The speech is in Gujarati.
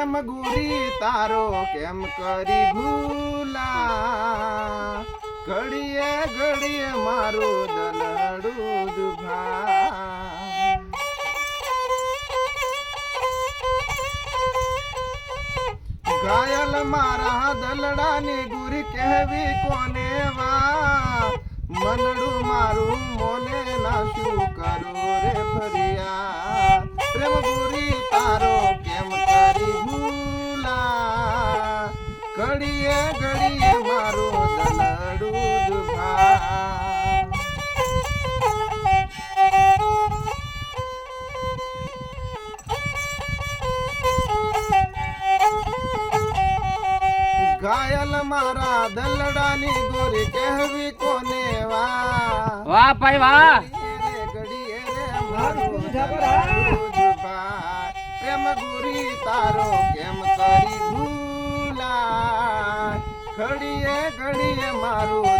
પ્રેમ ગુરી તારો? કેમ કરી ભૂલા? ઘડીએ ઘડીએ મારું દલડું દુભા. ઘાયલ મારા દલડાની ગુરી કહેવી કોને વા? મનડું મારું મોને ના શું કરું રે ફરિયા પ્રેમ ઘડીએ ઘડીએ મારું દલડું ઘાયલ મારા દલડાની ગોરી કહેવી કોને વા? વાહ ભાઈ વાહ ઘડીએ રે મારું દલડું પ્રેમ ગુરી તારો કેમ ઘડીએ ઘડીએ મારું